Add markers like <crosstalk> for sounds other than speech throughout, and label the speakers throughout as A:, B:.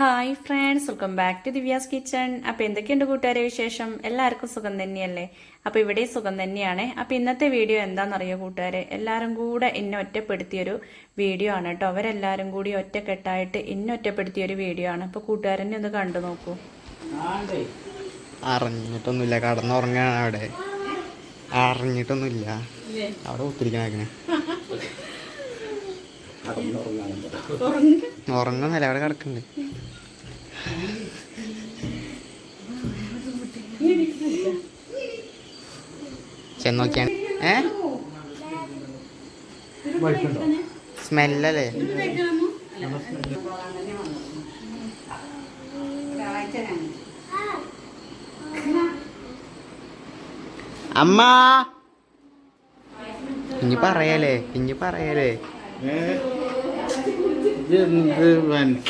A: Hi friends welcome back to Divya's kitchen അപ്പോൾ എന്തൊക്കെയുണ്ട് കൂട്ടുകാരെ വിശേഷം? എല്ലാവർക്കും സുഖം തന്നെയല്ലേ? അപ്പോൾ ഇവിടെ സുഖം തന്നെയാണ്. അപ്പോൾ ഇന്നത്തെ വീഡിയോ എന്താണെന്നറിയോ കൂട്ടുകാരെ? എല്ലാവരും കൂടെ എന്നെ ഒറ്റപ്പെടുത്തിയൊരു വീഡിയോ ആണ് കേട്ടോ. അവരെല്ലാവരും കൂടി ഒറ്റക്കെട്ടായിട്ട് എന്നെ ഒറ്റപ്പെടുത്തിയൊരു വീഡിയോ ആണ്. അപ്പോൾ കൂട്ടുകാരനെ ഒന്ന് കണ്ടു നോക്കൂ.
B: അറിഞ്ഞിട്ടൊന്നുമില്ല. കടന്നുറങ്ങാണ് അവിടെ. അറിഞ്ഞിട്ടൊന്നുമില്ല. അവിടെ ഒത്തിരിക്കണേ ഉറങ്ങുന്നില്ല. അവിടെ കിടക്കുന്നുണ്ട്. ചെന്നോക്കിയാണ് ഏ? സ്മെല്ലല്ലേ? അമ്മ! ഇനി പറയാലേ ഇനി പറയാലേ
C: എന്ത്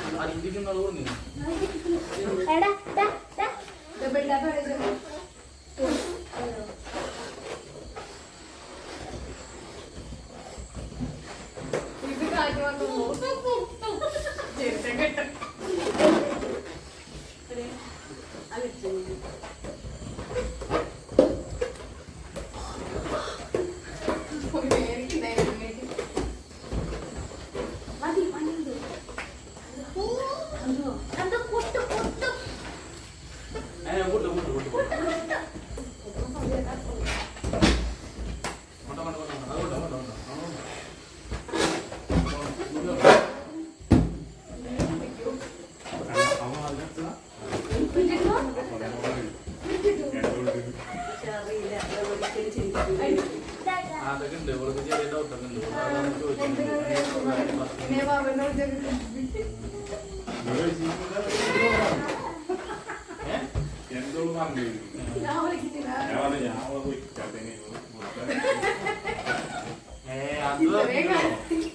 B: പെരട്ടെ
C: അതൊക്കെ ഉണ്ട് ഇവൾക്ക് ചെറിയ ഡൗട്ടൊക്കെ ഉണ്ട് അതാണ് ചോദിച്ചത്
D: എന്തോന്ന് പറഞ്ഞു ഞാൻ പറഞ്ഞു ഞാൻ അവളെ പോയി കഥനെ
C: ഏ അത് പറഞ്ഞോ?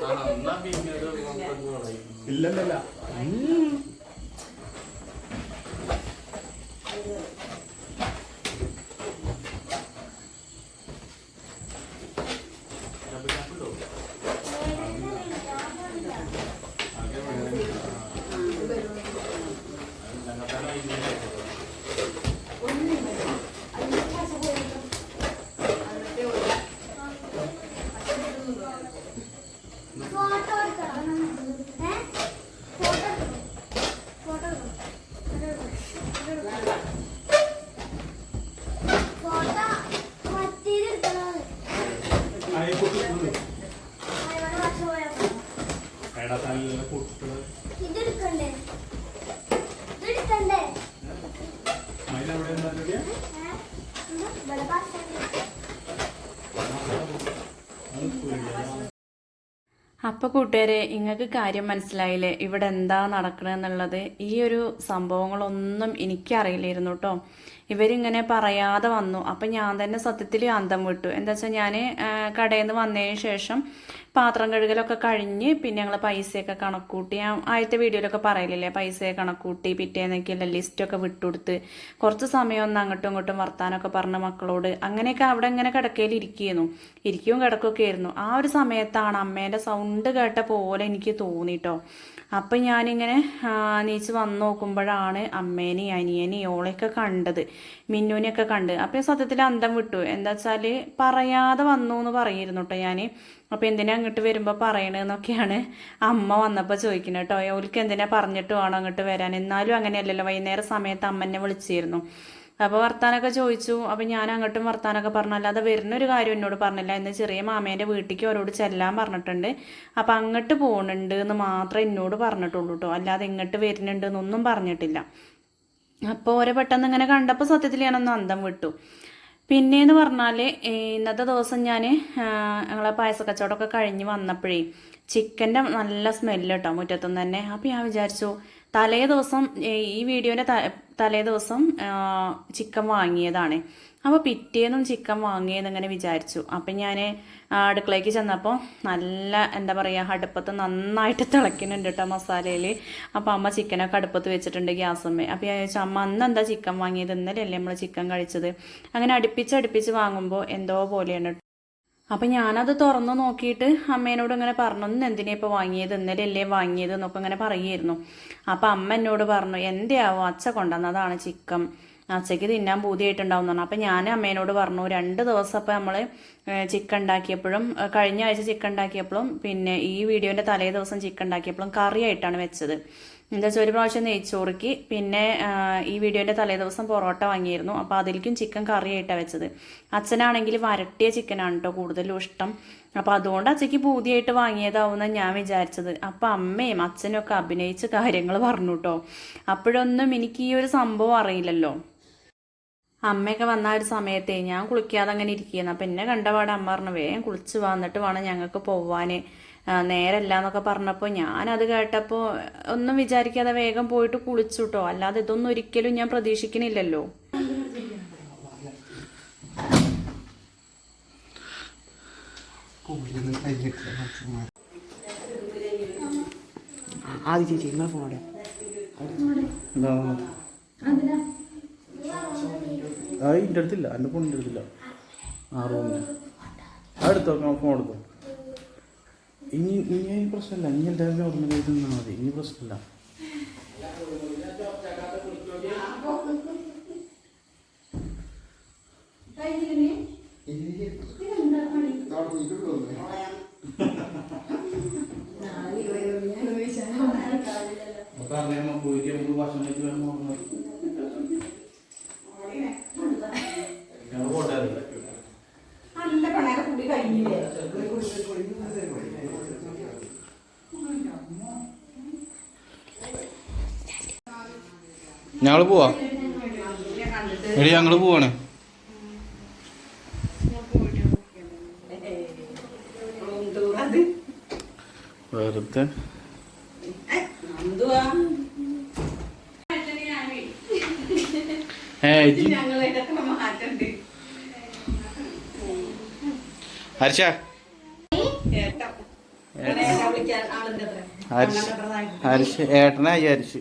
C: ആ, എന്നാ പിന്നെ ഇത് നമുക്ക് പറയും.
D: ഇല്ലല്ലല്ല
C: ചപ്പ് ചപ്പുണ്ടോ? അത് ഞങ്ങൾക്കാണ് ഇതിന്റെ ആയിട്ടുള്ളത്.
E: ഫോട്ടോ എടുക്കണം ഏ ഫോട്ടോ ഫോട്ടോ ഫോട്ടോ മറ്റേതെടുക്കണം ഇവിടെ വർഷം പോയാൽ
D: എടാ നല്ല പൊട്ടുള്ളത്
E: ഇതെടുക്കണ്ടേ ഇതെടുക്കണ്ടേ
D: അതിനെവിടെ എന്താ
E: ഏ ഇവിടെ ഭാഷ
A: അപ്പോൾ കൂട്ടുകാരെ നിങ്ങൾക്ക് കാര്യം മനസ്സിലായില്ലേ? ഇവിടെ എന്താ നടക്കണമെന്നുള്ളത് ഈ ഒരു സംഭവങ്ങളൊന്നും എനിക്കറിയില്ലായിരുന്നു കേട്ടോ ഇവരിങ്ങനെ പറയാതെ വന്നു. അപ്പം ഞാൻ തന്നെ സത്യത്തിൽ അന്തം വിട്ടു. എന്താ വെച്ചാൽ ഞാൻ കടയിൽ നിന്ന് വന്നതിന് ശേഷം പാത്രം കഴുകലൊക്കെ കഴിഞ്ഞ് പിന്നെ ഞങ്ങൾ പൈസയൊക്കെ കണക്കൂട്ടി. ആദ്യത്തെ വീഡിയോയിലൊക്കെ പറയലില്ലേ പൈസയൊക്കെ കണക്കൂട്ടി പിറ്റേന്നൊക്കെയുള്ള ലിസ്റ്റൊക്കെ വിട്ടുകൊടുത്ത്. കുറച്ച് സമയം ഒന്ന് അങ്ങോട്ടും ഇങ്ങോട്ടും വർത്താനമൊക്കെ പറഞ്ഞ മക്കളോട്. അങ്ങനെയൊക്കെ അവിടെ ഇങ്ങനെ കിടക്കയിൽ ഇരിക്കുന്നു ഇരിക്കുകയും കിടക്കുകയൊക്കെ ആയിരുന്നു. ആ ഒരു സമയത്താണ് അമ്മേന്റെ സൗണ്ട് കേട്ട പോലെ എനിക്ക് തോന്നിട്ടോ. അപ്പം ഞാനിങ്ങനെ നീച്ച് വന്ന് നോക്കുമ്പോഴാണ് അമ്മേനെയും അനിയനെയും ഓളെയൊക്കെ കണ്ടത്. മിന്നുവിനെയൊക്കെ കണ്ട്. അപ്പം സത്യത്തിൽ അന്തം വിട്ടു. എന്താ വെച്ചാൽ പറയാതെ വന്നു എന്ന് പറയുന്നു കേട്ടോ ഞാൻ അപ്പോൾ എന്തിനാ അങ്ങോട്ട് വരുമ്പോൾ പറയണതെന്നൊക്കെയാണ് അമ്മ വന്നപ്പോൾ ചോദിക്കുന്നത് കേട്ടോ. ഓൾക്ക് എന്തിനാ പറഞ്ഞിട്ട് വേണം അങ്ങോട്ട് വരാൻ? എന്നാലും അങ്ങനെയല്ലല്ലോ. വൈകുന്നേരം സമയത്ത് അമ്മ എന്നെ വിളിച്ചിരുന്നു. അപ്പോൾ വർത്താനൊക്കെ ചോദിച്ചു. അപ്പോൾ ഞാൻ അങ്ങോട്ടും വർത്താനൊക്കെ പറഞ്ഞു. അല്ലാതെ വരുന്നൊരു കാര്യം എന്നോട് പറഞ്ഞില്ല. എന്ന് ചെറിയ മാമേന്റെ വീട്ടിലേക്ക് അവരോട് ചെല്ലാൻ പറഞ്ഞിട്ടുണ്ട്. അപ്പോൾ അങ്ങോട്ട് പോകുന്നുണ്ട് എന്ന് മാത്രമേ എന്നോട് പറഞ്ഞിട്ടുള്ളൂ കേട്ടോ അല്ലാതെ ഇങ്ങോട്ട് വരുന്നുണ്ട് എന്നൊന്നും പറഞ്ഞിട്ടില്ല. അപ്പോൾ ഓരെ പെട്ടെന്ന് ഇങ്ങനെ കണ്ടപ്പോൾ സത്യത്തിൽ ഞാനൊന്ന് അന്തം വിട്ടു. പിന്നെയെന്ന് പറഞ്ഞാൽ ഇന്നത്തെ ദിവസം ഞാൻ ഞങ്ങളെ പായസ കച്ചവടമൊക്കെ കഴിഞ്ഞ് വന്നപ്പോഴേ ചിക്കന്റെ നല്ല സ്മെല്ല് കേട്ടോ മുറ്റത്തുനിന്ന് തന്നെ. അപ്പോൾ ഞാൻ വിചാരിച്ചു തലേ ദിവസം ഈ വീഡിയോന്റെ തലേ ദിവസം ചിക്കൻ വാങ്ങിയതാണ്. അപ്പോൾ പിറ്റേന്നും ചിക്കൻ വാങ്ങിയെന്ന് ഇങ്ങനെ വിചാരിച്ചു. അപ്പം ഞാൻ അടുക്കളയ്ക്ക് ചെന്നപ്പോൾ നല്ല എന്താ പറയുക അടുപ്പത്ത് നന്നായിട്ട് തിളയ്ക്കുന്നുണ്ട് കേട്ടോ മസാലയിൽ അപ്പോൾ അമ്മ ചിക്കനൊക്കെ അടുപ്പത്ത് വെച്ചിട്ടുണ്ട് ഗ്യാസമ്മേ. അപ്പോൾ ഞാൻ ചോദിച്ചു അമ്മ അന്ന് എന്താ ചിക്കൻ വാങ്ങിയത്? ഇന്നലെയല്ലേ നമ്മൾ ചിക്കൻ കഴിച്ചത്? അങ്ങനെ അടുപ്പിച്ച് അടുപ്പിച്ച് വാങ്ങുമ്പോൾ എന്തോ പോലെയാണ്. അപ്പം ഞാനത് തുറന്ന് നോക്കിയിട്ട് അമ്മേനോട് ഇങ്ങനെ പറഞ്ഞു എന്തിനാ ഇപ്പോൾ വാങ്ങിയത്? ഇന്നലെയല്ലേ വാങ്ങിയത്? എന്നൊക്കെ ഇങ്ങനെ പറയുമായിരുന്നു. അപ്പം അമ്മ എന്നോട് പറഞ്ഞു എന്തെയാവോ അച്ഛ കൊണ്ടുവന്നതാണ് ചിക്കൻ. അച്ഛയ്ക്ക് തിന്നാൻ പൂതിയായിട്ടുണ്ടാവും പറഞ്ഞു. അപ്പം ഞാൻ അമ്മേനോട് പറഞ്ഞു രണ്ട് ദിവസം അപ്പം നമ്മൾ ചിക്കൻ ഉണ്ടാക്കിയപ്പോഴും കഴിഞ്ഞ ആഴ്ച ചിക്കൻ ഉണ്ടാക്കിയപ്പോഴും പിന്നെ ഈ വീഡിയോന്റെ തലേ ദിവസം ചിക്കൻ ഉണ്ടാക്കിയപ്പോഴും കറിയായിട്ടാണ് വെച്ചത്. എന്താ വെച്ചാൽ ഒരു പ്രാവശ്യം നെയ്ച്ചോറുക്കി പിന്നെ ഈ വീഡിയോന്റെ തലേ ദിവസം പൊറോട്ട വാങ്ങിയിരുന്നു. അപ്പോൾ അതിലേക്കും ചിക്കൻ കറിയായിട്ടാണ് വെച്ചത്. അച്ഛനാണെങ്കിൽ വരട്ടിയ ചിക്കനാണ് കേട്ടോ കൂടുതലും ഇഷ്ടം. അപ്പോൾ അതുകൊണ്ട് അച്ഛയ്ക്ക് പൂതിയായിട്ട് വാങ്ങിയതാവുന്ന ഞാൻ വിചാരിച്ചത്. അപ്പോൾ അമ്മയും അച്ഛനും ഒക്കെ അഭിനയിച്ച് കാര്യങ്ങൾ പറഞ്ഞു കേട്ടോ അപ്പോഴൊന്നും എനിക്ക് ഈ ഒരു സംഭവം അറിയില്ലല്ലോ. അമ്മയൊക്കെ വന്ന ഒരു സമയത്തെ ഞാൻ കുളിക്കാതെ അങ്ങനെ ഇരിക്കുന്നു. അപ്പം എന്നെ കണ്ടപാട് അമ്മ പറഞ്ഞു വേഗം കുളിച്ച് വന്നിട്ട് വേണം ഞങ്ങൾക്ക് പോവാൻ നേരല്ല എന്നൊക്കെ പറഞ്ഞപ്പോൾ ഞാനത് കേട്ടപ്പോൾ ഒന്നും വിചാരിക്കാതെ വേഗം പോയിട്ട് കുളിച്ചു കേട്ടോ അല്ലാതെ ഇതൊന്നും ഒരിക്കലും ഞാൻ പ്രതീക്ഷിക്കണില്ലല്ലോ.
B: ആദ്യം ചേച്ചി നിങ്ങളെ ഫോണോടെ
C: ആ എന്റെ അടുത്തില്ല. എന്റെ ഫോണിന്റെ അടുത്തില്ല. ആ റൂമിൽ അടുത്തോ ഫോൺ എടുത്തോ. ഇനി ഇനി പ്രശ്നമില്ല ഇനി എല്ലാവരും നോർമലായിട്ട് നിന്നാൽ മതി ഇനി പ്രശ്നമില്ല പറഞ്ഞ പോയിട്ട് നമുക്ക് ഭക്ഷണം കഴിച്ച് വരുമ്പോൾ ഞങ്ങൾ പോട്ടാറില്ല ഞങ്ങൾ പോവാ. എടി ഞങ്ങൾ പോവാണ്. വെറുതെ. ഹർഷ ഹർഷ ഹർഷ ഏട്ടനായി ഹർഷ്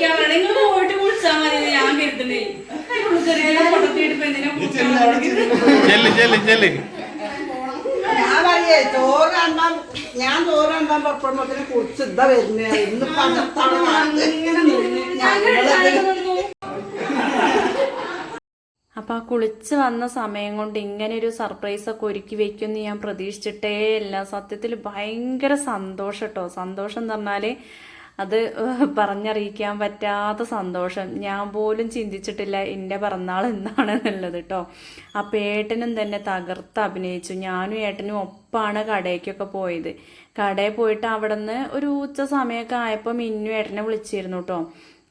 A: നിങ്ങൾ പോയിട്ട് മതി ഞാൻ കരുതണേ
F: ഞാൻ പറയേ ചോറ് കണ്ടാൽ ഞാൻ ചോറ് കണ്ടാൽ പപ്പടത്തിന് കുറിച്ച് ഇതാ വരുന്നേ. ഇന്ന് പണ്ടത്താണ്
A: അപ്പം ആ കുളിച്ച് വന്ന സമയം കൊണ്ട് ഇങ്ങനെ ഒരു സർപ്രൈസ് ഒക്കെ ഒരുക്കി വെക്കുമെന്ന് ഞാൻ പ്രതീക്ഷിച്ചിട്ടേ ഇല്ല. സത്യത്തിൽ ഭയങ്കര സന്തോഷം കേട്ടോ സന്തോഷം എന്ന് പറഞ്ഞാൽ അത് പറഞ്ഞറിയിക്കാൻ പറ്റാത്ത സന്തോഷം. ഞാൻ പോലും ചിന്തിച്ചിട്ടില്ല എന്റെ പിറന്നാൾ എന്താണെന്നുള്ളത് കേട്ടോ അപ്പം ഏട്ടനും തന്നെ തകർത്ത് അഭിനയിച്ചു. ഞാനും ഏട്ടനും ഒപ്പാണ് കടയ്ക്കൊക്കെ പോയത്. കടയിൽ പോയിട്ട് അവിടെ നിന്ന് ഒരു ഉച്ച സമയമൊക്കെ ആയപ്പോൾ മിന്നു ഏട്ടനെ വിളിച്ചിരുന്നു കേട്ടോ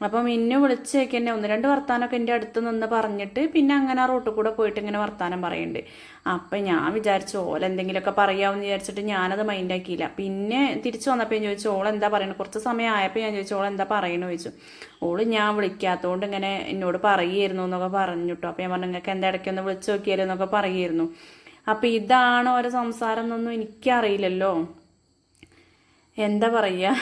A: അപ്പോൾ മിന്നു വിളിച്ചേക്ക് തന്നെ ഒന്ന് രണ്ട് വർത്താനമൊക്കെ എന്റെ അടുത്ത് നിന്ന് പറഞ്ഞിട്ട് പിന്നെ അങ്ങനെ ആ റൂട്ടിൽ കൂടെ പോയിട്ട് ഇങ്ങനെ വർത്താനം പറയുന്നുണ്ട് അപ്പം ഞാൻ വിചാരിച്ചു ഓൾ എന്തെങ്കിലുമൊക്കെ പറയാമെന്ന് വിചാരിച്ചിട്ട് ഞാനത് മൈൻഡാക്കിയില്ല പിന്നെ തിരിച്ചു വന്നപ്പോൾ ഞാൻ ചോദിച്ചു ഓൾ എന്താ പറയുന്നത് കുറച്ച് സമയം ആയപ്പോൾ ഞാൻ ചോദിച്ചു ഓൾ എന്താ പറയണമെന്ന് ചോദിച്ചു. ഓൾ ഞാൻ വിളിക്കാത്തതുകൊണ്ട് ഇങ്ങനെ എന്നോട് പറയുമായിരുന്നു എന്നൊക്കെ പറഞ്ഞു കേട്ടോ അപ്പോൾ ഞാൻ പറഞ്ഞു നിങ്ങൾക്ക് എന്താ ഇടയ്ക്കൊന്ന് വിളിച്ചു നോക്കിയാലോ? എന്നൊക്കെ പറയുമായിരുന്നു അപ്പോൾ ഇതാണ് ഓരോ സംസാരം എന്നൊന്നും എനിക്കറിയില്ലല്ലോ. എന്താ പറയുക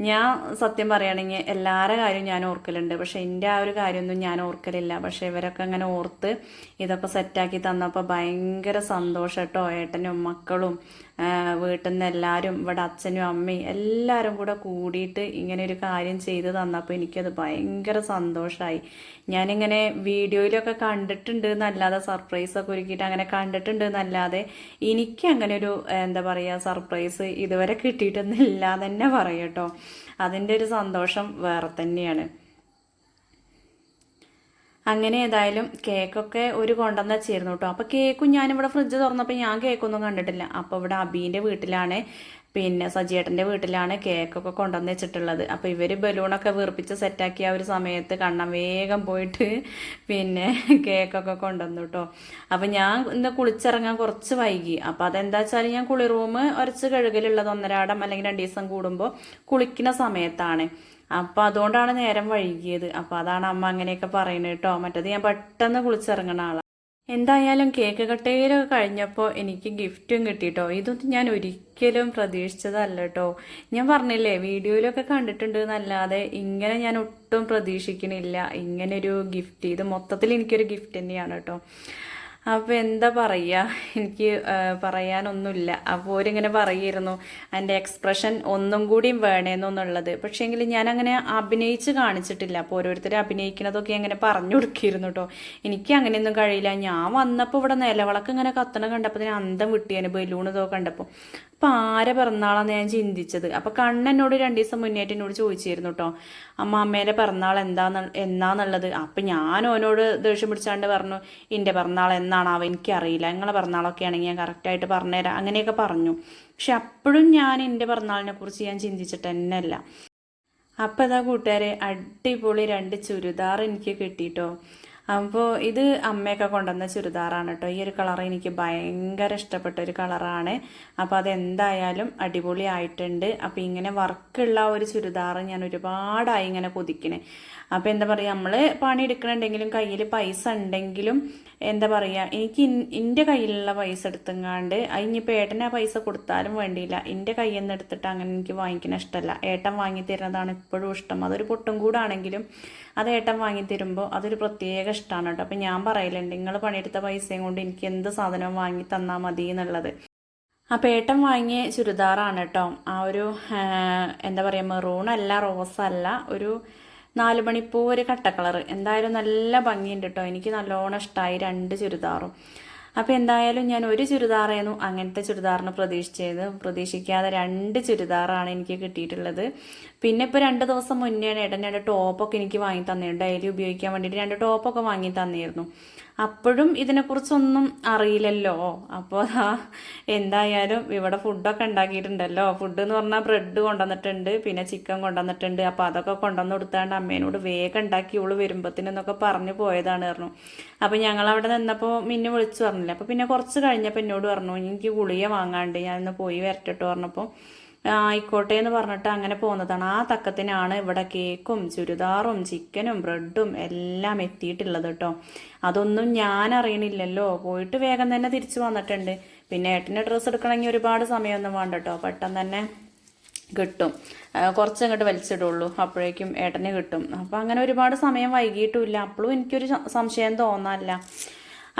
A: ഞാൻ സത്യം പറയുകയാണെങ്കിൽ എല്ലാവരുടെ കാര്യം ഞാൻ ഓർക്കലുണ്ട്. പക്ഷേ എന്റെ ആ ഒരു കാര്യമൊന്നും ഞാൻ ഓർക്കലില്ല. പക്ഷേ ഇവരൊക്കെ അങ്ങനെ ഓർത്ത് ഇതൊക്കെ സെറ്റാക്കി തന്നപ്പോൾ ഭയങ്കര സന്തോഷം കേട്ടോ. ഏട്ടനും മക്കളും വീട്ടിൽ നിന്ന് എല്ലാവരും ഇവിടെ അച്ഛനും അമ്മയും എല്ലാവരും കൂടെ കൂടിയിട്ട് ഇങ്ങനെ ഒരു കാര്യം ചെയ്ത് തന്നപ്പോൾ എനിക്കത് ഭയങ്കര സന്തോഷമായി ഞാനിങ്ങനെ വീഡിയോയിലൊക്കെ കണ്ടിട്ടുണ്ട് എന്നല്ലാതെ സർപ്രൈസൊക്കെ ഒരുക്കിയിട്ട് അങ്ങനെ കണ്ടിട്ടുണ്ട് എന്നല്ലാതെ എനിക്ക് അങ്ങനെ ഒരു എന്താ പറയുക സർപ്രൈസ് ഇതുവരെ കിട്ടിയിട്ടൊന്നുമില്ല എന്ന് തന്നെ പറയട്ടോ അതിന്റെ ഒരു സന്തോഷം വേറെ തന്നെയാണ്. അങ്ങനെ ഏതായാലും കേക്കൊക്കെ ഒരു കൊണ്ടുവന്ന് വെച്ചിരുന്നു കേട്ടോ. അപ്പോൾ കേക്കും ഞാനിവിടെ ഫ്രിഡ്ജ് തുറന്നപ്പോൾ ഞാൻ കേക്കൊന്നും കണ്ടിട്ടില്ല. അപ്പോൾ ഇവിടെ അബീന്റെ വീട്ടിലാണ് പിന്നെ സജിയേട്ടന്റെ വീട്ടിലാണ് കേക്കൊക്കെ കൊണ്ടുവന്ന് വെച്ചിട്ടുള്ളത്. അപ്പോൾ ഇവർ ബലൂണൊക്കെ വീർപ്പിച്ച് സെറ്റാക്കിയ ഒരു സമയത്ത് കണ്ണം വേഗം പോയിട്ട് പിന്നെ കേക്കൊക്കെ കൊണ്ടുവന്നു കേട്ടോ. അപ്പോൾ ഞാൻ ഇന്ന് കുളിച്ചിറങ്ങാൻ കുറച്ച് വൈകി. അപ്പോൾ അതെന്താ വെച്ചാൽ ഞാൻ കുളി റൂം കഴുകലുള്ളത് ഒന്നരാടം അല്ലെങ്കിൽ രണ്ട് ദിവസം കൂടുമ്പോൾ കുളിക്കുന്ന സമയത്താണ്. അപ്പോൾ അതുകൊണ്ടാണ് നേരം വൈകിയത്. അപ്പോൾ അതാണ് അമ്മ അങ്ങനെയൊക്കെ പറയുന്നത് കേട്ടോ. മറ്റത് ഞാൻ പെട്ടെന്ന് കുളിച്ചിറങ്ങണ ആളാണ് എന്തായാലും കേക്ക് കട്ടയിലൊക്കെ കഴിഞ്ഞപ്പോൾ എനിക്ക് ഗിഫ്റ്റും കിട്ടിട്ടോ. ഇതൊന്നും ഞാൻ ഒരിക്കലും പ്രതീക്ഷിച്ചതല്ല കേട്ടോ. ഞാൻ പറഞ്ഞില്ലേ വീഡിയോയിലൊക്കെ കണ്ടിട്ടുണ്ട് എന്നല്ലാതെ ഇങ്ങനെ ഞാൻ ഒട്ടും പ്രതീക്ഷിക്കണില്ല. ഇങ്ങനൊരു ഗിഫ്റ്റ്. ഇത് മൊത്തത്തിൽ എനിക്കൊരു ഗിഫ്റ്റ് തന്നെയാണ് കേട്ടോ. അപ്പോൾ എന്താ പറയുക എനിക്ക് പറയാനൊന്നുമില്ല. അപ്പോൾ ഓരിങ്ങനെ പറയുമായിരുന്നു എന്റെ എക്സ്പ്രഷൻ ഒന്നും കൂടിയും വേണേന്നുള്ളത്. പക്ഷേങ്കിൽ ഞാൻ അങ്ങനെ അഭിനയിച്ച് കാണിച്ചിട്ടില്ല. അപ്പോൾ ഓരോരുത്തർ അഭിനയിക്കുന്നതൊക്കെ അങ്ങനെ പറഞ്ഞു കൊടുക്കിയിരുന്നു കേട്ടോ എനിക്ക് അങ്ങനെയൊന്നും കഴിയില്ല. ഞാൻ വന്നപ്പോൾ ഇവിടെ നിലവിളക്ക് ഇങ്ങനെ കത്തണ കണ്ടപ്പോൾ ഞാൻ അന്തം വിട്ടിയാണ് ബലൂൺ ഇതൊക്കെ കണ്ടപ്പോൾ അപ്പോൾ ആരെ പിറന്നാളാന്ന് ഞാൻ ചിന്തിച്ചത്? അപ്പോൾ കണ്ണനോട് രണ്ട് ദിവസം മുന്നേറ്റ് എന്നോട് ചോദിച്ചിരുന്നു കേട്ടോ അമ്മ അമ്മേന്റെ പിറന്നാൾ എന്താന്ന് എന്നാന്നുള്ളത്? അപ്പം ഞാൻ ഓനോട് ദേഷ്യം പിടിച്ചാണ്ട് പറഞ്ഞു എന്റെ പിറന്നാൾ എന്നാണാവോ എനിക്കറിയില്ല. നിങ്ങളെ പിറന്നാളൊക്കെ ആണെങ്കിൽ ഞാൻ കറക്റ്റായിട്ട് പറഞ്ഞുതരാം. അങ്ങനെയൊക്കെ പറഞ്ഞു. പക്ഷെ അപ്പോഴും ഞാൻ എന്റെ പിറന്നാളിനെ കുറിച്ച് ഞാൻ ചിന്തിച്ചിട്ട് എന്നല്ല അപ്പൊ അപ്പം ഇതാ കൂട്ടുകാരെ അടിപൊളി രണ്ട് ചുരിദാർ എനിക്ക് കിട്ടിട്ടോ. അപ്പോൾ ഇത് അമ്മയൊക്കെ കൊണ്ടുവന്ന ചുരിദാറാണ് കേട്ടോ. ഈ ഒരു കളർ എനിക്ക് ഭയങ്കര ഇഷ്ടപ്പെട്ട ഒരു കളറാണ്. അപ്പോൾ അതെന്തായാലും അടിപൊളി ആയിട്ടുണ്ട്. അപ്പോൾ ഇങ്ങനെ വർക്കുള്ള ഒരു ചുരിദാർ ഞാൻ ഒരുപാടായി ഇങ്ങനെ കൊതിക്കണേ അപ്പോൾ എന്താ പറയുക നമ്മൾ പണി എടുക്കണുണ്ടെങ്കിലും കയ്യിൽ പൈസ ഉണ്ടെങ്കിലും എന്താ പറയുക എനിക്ക് എന്റെ കയ്യിലുള്ള പൈസ എടുത്തെങ്ങാണ്ട് ഇനിയിപ്പോൾ ഏട്ടന് ആ പൈസ കൊടുത്താലും വേണ്ടിയില്ല. എന്റെ കയ്യിൽ നിന്ന് എടുത്തിട്ട് അങ്ങനെ എനിക്ക് വാങ്ങിക്കണ ഇഷ്ടമല്ല ഏട്ടൻ വാങ്ങി തരുന്നതാണ് ഇപ്പോഴും ഇഷ്ടം. അതൊരു പൊട്ടും കൂടാണെങ്കിലും അത് ഏട്ടൻ വാങ്ങി തരുമ്പോൾ അതൊരു പ്രത്യേക ഇഷ്ടമാണ് കേട്ടോ. അപ്പം ഞാൻ പറയലുണ്ട് നിങ്ങൾ പണിയെടുത്ത പൈസയും കൊണ്ട് എനിക്ക് എന്ത് സാധനവും വാങ്ങി തന്നാൽ മതി എന്നുള്ളത്. അപ്പം ഏട്ടൻ വാങ്ങിയ ചുരിദാറാണ് കേട്ടോ. ആ ഒരു എന്താ പറയുക മെറൂൺ അല്ല റോസ് അല്ല ഒരു നാല് മണിപ്പൂ ഒരു കട്ട കളർ എന്തായാലും നല്ല ഭംഗിയുണ്ട് കേട്ടോ എനിക്ക് നല്ലോണം ഇഷ്ടമായി രണ്ട് ചുരിദാറും. അപ്പോൾ എന്തായാലും ഞാൻ ഒരു ചുരിദാറായിരുന്നു അങ്ങനത്തെ ചുരിദാറിന് പ്രതീക്ഷിച്ചത്. പ്രതീക്ഷിക്കാതെ രണ്ട് ചുരിദാറാണ് എനിക്ക് കിട്ടിയിട്ടുള്ളത്. പിന്നെ ഇപ്പോൾ രണ്ട് ദിവസം മുന്നേ ഏട്ടൻ രണ്ട് ടോപ്പൊക്കെ എനിക്ക് വാങ്ങി തന്നിരുന്നു ഡെയിലി ഉപയോഗിക്കാൻ വേണ്ടിയിട്ട് രണ്ട് ടോപ്പൊക്കെ വാങ്ങി തന്നിരുന്നു. അപ്പോഴും ഇതിനെക്കുറിച്ചൊന്നും അറിയില്ലല്ലോ. അപ്പോൾ എന്തായാലും ഇവിടെ ഫുഡൊക്കെ ഉണ്ടാക്കിയിട്ടുണ്ടല്ലോ. ഫുഡ് എന്ന് പറഞ്ഞാൽ ബ്രെഡ് കൊണ്ടുവന്നിട്ടുണ്ട് പിന്നെ ചിക്കൻ കൊണ്ടുവന്നിട്ടുണ്ട്. അപ്പോൾ അതൊക്കെ കൊണ്ടുവന്ന് കൊടുത്താണ്ട് അമ്മേനോട് വേഗം ഉണ്ടാക്കി ഇവൾ വരുമ്പത്തിനെന്നൊക്കെ പറഞ്ഞു പോയതാണ് പറഞ്ഞു. അപ്പോൾ ഞങ്ങൾ അവിടെ നിന്നപ്പോൾ മിന്നു വിളിച്ചു പറഞ്ഞില്ല. അപ്പോൾ പിന്നെ കുറച്ച് കഴിഞ്ഞപ്പോൾ എന്നോട് പറഞ്ഞു എനിക്ക് ഗുളിക വാങ്ങാണ്ട് ഞാനൊന്ന് പോയി വരട്ടിട്ട് പറഞ്ഞപ്പോൾ ആയിക്കോട്ടെ എന്ന് പറഞ്ഞിട്ട് അങ്ങനെ പോകുന്നതാണ്. ആ തക്കത്തിനാണ് ഇവിടെ കേക്കും ചുരിദാറും ചിക്കനും ബ്രെഡും എല്ലാം എത്തിയിട്ടുള്ളത് കേട്ടോ അതൊന്നും ഞാൻ അറിയണില്ലല്ലോ. പോയിട്ട് വേഗം തന്നെ തിരിച്ചു വന്നിട്ടുണ്ട്. പിന്നെ ഏട്ടന്റെ ഡ്രസ്സ് എടുക്കണമെങ്കിൽ ഒരുപാട് സമയമൊന്നും വേണ്ട കേട്ടോ പെട്ടെന്ന് തന്നെ കിട്ടും. കുറച്ച് അങ്ങോട്ട് വലിച്ചിടുള്ളൂ. അപ്പോഴേക്കും ഏട്ടനെ കിട്ടും. അപ്പം അങ്ങനെ ഒരുപാട് സമയം വൈകിട്ടുമില്ല അപ്പോഴും എനിക്കൊരു സംശയം തോന്നാനില്ല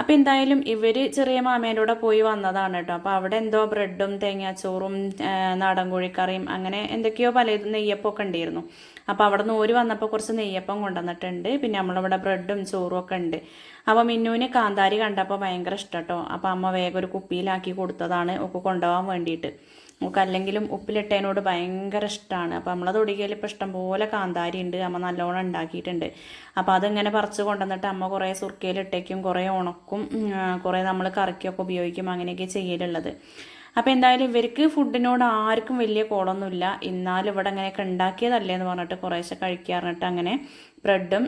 A: അപ്പം എന്തായാലും ഇവർ ചെറിയ മാമേന്റെ കൂടെ പോയി വന്നതാണ് കേട്ടോ. അപ്പോൾ അവിടെ എന്തോ ബ്രെഡും തേങ്ങാച്ചോറും നാടൻ കോഴിക്കറിയും അങ്ങനെ എന്തൊക്കെയോ പല നെയ്യപ്പമൊക്കെ ഉണ്ടായിരുന്നു. അപ്പോൾ അവിടെ നിന്ന് ഓര് വന്നപ്പോൾ കുറച്ച് നെയ്യപ്പം കൊണ്ടുവന്നിട്ടുണ്ട്. പിന്നെ നമ്മളിവിടെ ബ്രെഡും ചോറും ഒക്കെ ഉണ്ട്. അപ്പോൾ മിന്നുവിന് കാന്താരി കണ്ടപ്പോൾ ഭയങ്കര ഇഷ്ടം കേട്ടോ. അപ്പോൾ അമ്മ വേഗം ഒരു കുപ്പിയിലാക്കി കൊടുത്തതാണ് ഒക്കെ കൊണ്ടുപോകാൻ വേണ്ടിയിട്ട്. നമുക്ക് അല്ലെങ്കിലും ഉപ്പിലിട്ടതിനോട് ഭയങ്കര ഇഷ്ടമാണ് അപ്പോൾ നമ്മളെ തൊടികയിൽ ഇപ്പോൾ ഇഷ്ടംപോലെ കാന്താരി ഉണ്ട്. അമ്മ നല്ലോണം ഉണ്ടാക്കിയിട്ടുണ്ട്. അപ്പോൾ അതിങ്ങനെ പറിച്ച് കൊണ്ടുവന്നിട്ട് അമ്മ കുറേ സുർക്കയിലിട്ടേക്കും കുറേ ഉണക്കും കുറേ നമ്മൾ കറിക്കൊക്കെ ഉപയോഗിക്കും അങ്ങനെയൊക്കെ ചെയ്യലുള്ളത്. അപ്പോൾ എന്തായാലും ഇവർക്ക് ഫുഡിനോട് ആർക്കും വലിയ കോളൊന്നുമില്ല. എന്നാലും ഇവിടെ അങ്ങനെയൊക്കെ ഉണ്ടാക്കിയതല്ലേ എന്ന് പറഞ്ഞിട്ട് കുറേശ്ശെ കഴിക്കാറിട്ട് അങ്ങനെ ബ്രെഡും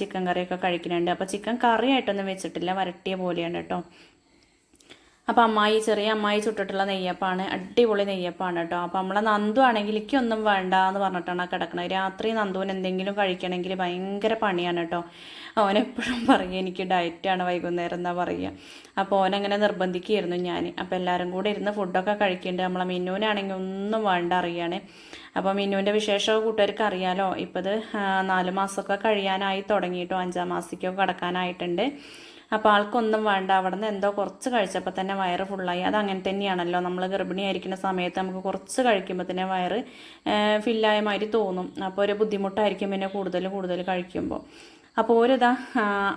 A: ചിക്കൻ കറിയൊക്കെ കഴിക്കുന്നുണ്ട്. അപ്പോൾ ചിക്കൻ കറിയായിട്ടൊന്നും വെച്ചിട്ടില്ല. വരട്ടിയ പോലെയാണ് കേട്ടോ. അപ്പോൾ അമ്മായി ചെറിയ അമ്മായി ചുട്ടിട്ടുള്ള നെയ്യപ്പാണ് അടിപൊളി നെയ്യപ്പാണ് കേട്ടോ. അപ്പോൾ നമ്മളെ നന്ദു ആണെങ്കിൽ എനിക്കൊന്നും വേണ്ട എന്ന് പറഞ്ഞിട്ടാണ് കിടക്കുന്നത് രാത്രി നന്ദുവിന് എന്തെങ്കിലും കഴിക്കണമെങ്കിൽ ഭയങ്കര പണിയാണ് കേട്ടോ. എപ്പോഴും പറയും എനിക്ക് ഡയറ്റാണ് വൈകുന്നേരം എന്നാ പറയുക. അപ്പോൾ ഓനങ്ങനെ നിർബന്ധിക്കുകയായിരുന്നു ഞാൻ അപ്പോൾ എല്ലാവരും കൂടെ ഇരുന്ന് ഫുഡൊക്കെ കഴിക്കുന്നുണ്ട് നമ്മളെ മിന്നുവിനാണെങ്കിൽ ഒന്നും വേണ്ട അറിയാണ് അപ്പോൾ മിന്നുവിന്റെ വിശേഷമൊക്കെ കൂട്ടുകാർക്ക് അറിയാലോ. ഇപ്പോൾ ഇത് നാല് മാസമൊക്കെ കഴിയാനായി തുടങ്ങിയിട്ടോ. അഞ്ചാം മാസത്തേക്കൊക്കെ കടക്കാനായിട്ടുണ്ട്. അപ്പോൾ ആൾക്കൊന്നും വേണ്ട. അവിടെ നിന്ന് എന്തോ കുറച്ച് കഴിച്ചപ്പോൾ തന്നെ വയറ് ഫുള്ളായി അത് അങ്ങനെ തന്നെയാണല്ലോ. നമ്മൾ ഗർഭിണിയായിരിക്കുന്ന സമയത്ത് നമുക്ക് കുറച്ച് കഴിക്കുമ്പോൾ തന്നെ വയറ് ഫില്ലായ മാതിരി തോന്നും. അപ്പോൾ ഒരു ബുദ്ധിമുട്ടായിരിക്കും പിന്നെ കൂടുതൽ കൂടുതൽ കഴിക്കുമ്പോൾ അപ്പോൾ ഓരിതാ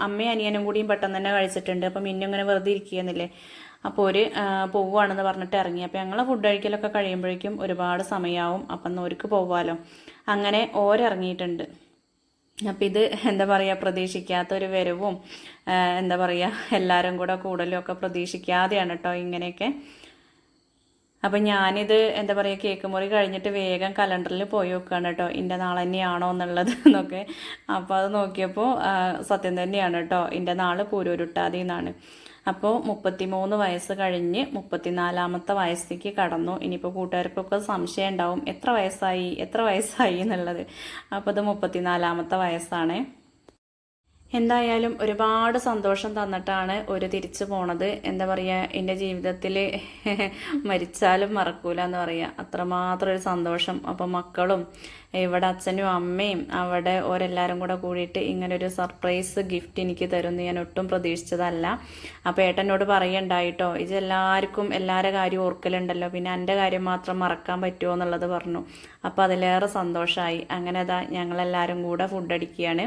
A: അമ്മയും അനിയനും കൂടിയും പെട്ടെന്ന് തന്നെ കഴിച്ചിട്ടുണ്ട്. അപ്പോൾ മിന്നും ഇങ്ങനെ വെറുതെ ഇരിക്കുകയെന്നില്ലേ അപ്പോൾ ഒരു പോവുകയാണെന്ന് പറഞ്ഞിട്ട് ഇറങ്ങി. അപ്പോൾ ഞങ്ങളെ ഫുഡ് കഴിക്കലൊക്കെ കഴിയുമ്പോഴേക്കും ഒരുപാട് സമയമാവും അപ്പം ഓർക്ക് പോവാലോ. അങ്ങനെ ഓരിറങ്ങിയിട്ടുണ്ട്. അപ്പം ഇത് എന്താ പറയുക പ്രതീക്ഷിക്കാത്ത ഒരു വരവും എന്താ പറയുക എല്ലാവരും കൂടെ കൂടലും ഒക്കെ പ്രതീക്ഷിക്കാതെയാണ് കേട്ടോ ഇങ്ങനെയൊക്കെ. അപ്പം ഞാനിത് എന്താ പറയുക കേക്ക് മുറി കഴിഞ്ഞിട്ട് വേഗം കലണ്ടറിൽ പോയി നോക്കുകയാണ് കേട്ടോ എന്റെ നാൾ തന്നെയാണോ എന്നുള്ളത് <laughs> എന്നൊക്കെ. അപ്പോൾ അത് നോക്കിയപ്പോൾ സത്യം തന്നെയാണ് കേട്ടോ എന്റെ നാൾ പൂരൂരുട്ടാതി എന്നാണ് അപ്പോൾ മുപ്പത്തിമൂന്ന് വയസ്സ് കഴിഞ്ഞ് മുപ്പത്തിനാലാമത്തെ വയസ്സിലേക്ക് കടന്നു. ഇനിയിപ്പോൾ കൂട്ടുകാർക്കൊക്കെ സംശയം ഉണ്ടാവും എത്ര വയസ്സായി എത്ര വയസ്സായി എന്നുള്ളത്. അപ്പോൾ അത് മുപ്പത്തിനാലാമത്തെ വയസ്സാണ്. എന്തായാലും ഒരുപാട് സന്തോഷം തന്നിട്ടാണ് ഒരു തിരിച്ചു പോണത്. എന്താ പറയുക എന്റെ ജീവിതത്തിൽ <laughs> മരിച്ചാലും മറക്കൂല എന്ന് പറയുക അത്രമാത്രം ഒരു സന്തോഷം. അപ്പം മക്കളും ഇവിടെ അച്ഛനും അമ്മയും അവിടെ ഓരെല്ലാവരും കൂടെ കൂടിയിട്ട് ഇങ്ങനെ ഒരു സർപ്രൈസ് ഗിഫ്റ്റ് എനിക്ക് തരുമെന്ന് ഞാൻ ഒട്ടും പ്രതീക്ഷിച്ചതല്ല. അപ്പോൾ ഏട്ടനോട് പറയണ്ടായിട്ടോ ഇത് എല്ലാവർക്കും എല്ലാവരുടെ കാര്യം ഓർക്കലുണ്ടല്ലോ. പിന്നെ എന്റെ കാര്യം മാത്രം മറക്കാൻ പറ്റുമോ എന്നുള്ളത് പറഞ്ഞു. അപ്പോൾ അതിലേറെ സന്തോഷമായി അങ്ങനെ അതാ ഞങ്ങളെല്ലാവരും കൂടെ ഫുഡ് അടിക്കുകയാണ്.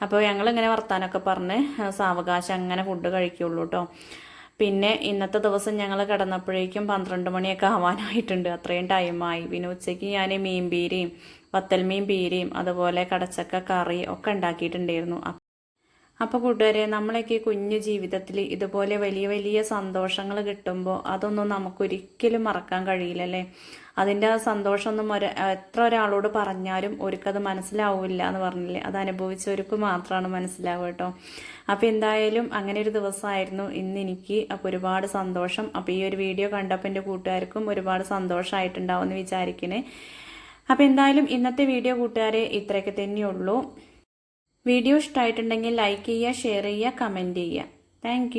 A: അപ്പോൾ ഞങ്ങളിങ്ങനെ വർത്താനൊക്കെ പറഞ്ഞ് സാവകാശം അങ്ങനെ ഫുഡ് കഴിക്കുള്ളൂ കേട്ടോ പിന്നെ ഇന്നത്തെ ദിവസം ഞങ്ങൾ കിടന്നപ്പോഴേക്കും പന്ത്രണ്ട് മണിയൊക്കെ ആവാനായിട്ടുണ്ട്. അത്രയും ടൈമായി പിന്നെ ഉച്ചയ്ക്ക് ഞാൻ മീൻ പീരിയും വത്തൽ മീൻ പീരിയും അതുപോലെ കടച്ചക്ക കറി ഒക്കെ ഉണ്ടാക്കിയിട്ടുണ്ടായിരുന്നു. അപ്പോൾ കൂട്ടുകാരെ നമ്മളൊക്കെ കുഞ്ഞു ജീവിതത്തിൽ ഇതുപോലെ വലിയ വലിയ സന്തോഷങ്ങൾ കിട്ടുമ്പോൾ അതൊന്നും നമുക്കൊരിക്കലും മറക്കാൻ കഴിയില്ല കഴിയില്ലല്ലേ അതിന്റെ ആ സന്തോഷമൊന്നും ഒരു എത്ര ഒരാളോട് പറഞ്ഞാലും ഒരുക്കത് മനസ്സിലാവില്ല എന്ന് പറഞ്ഞില്ലേ? അത് അനുഭവിച്ചവർക്ക് മാത്രമാണ് മനസ്സിലാവുക കേട്ടോ. അപ്പോൾ എന്തായാലും അങ്ങനെ ഒരു ദിവസമായിരുന്നു. ഇന്ന് എനിക്ക് അപ്പോൾ ഒരുപാട് സന്തോഷം. അപ്പോൾ ഈ ഒരു വീഡിയോ കണ്ടപ്പോൾ എന്റെ കൂട്ടുകാർക്കും ഒരുപാട് സന്തോഷമായിട്ടുണ്ടാവും എന്ന് വിചാരിക്കണേ. അപ്പോൾ എന്തായാലും ഇന്നത്തെ വീഡിയോ കൂട്ടുകാരെ ഇത്രയൊക്കെ തന്നെയുള്ളൂ. വീഡിയോ ഇഷ്ടമായിട്ടുണ്ടെങ്കിൽ ലൈക്ക് ചെയ്യുക ഷെയർ ചെയ്യുക കമന്റ് ചെയ്യുക. താങ്ക്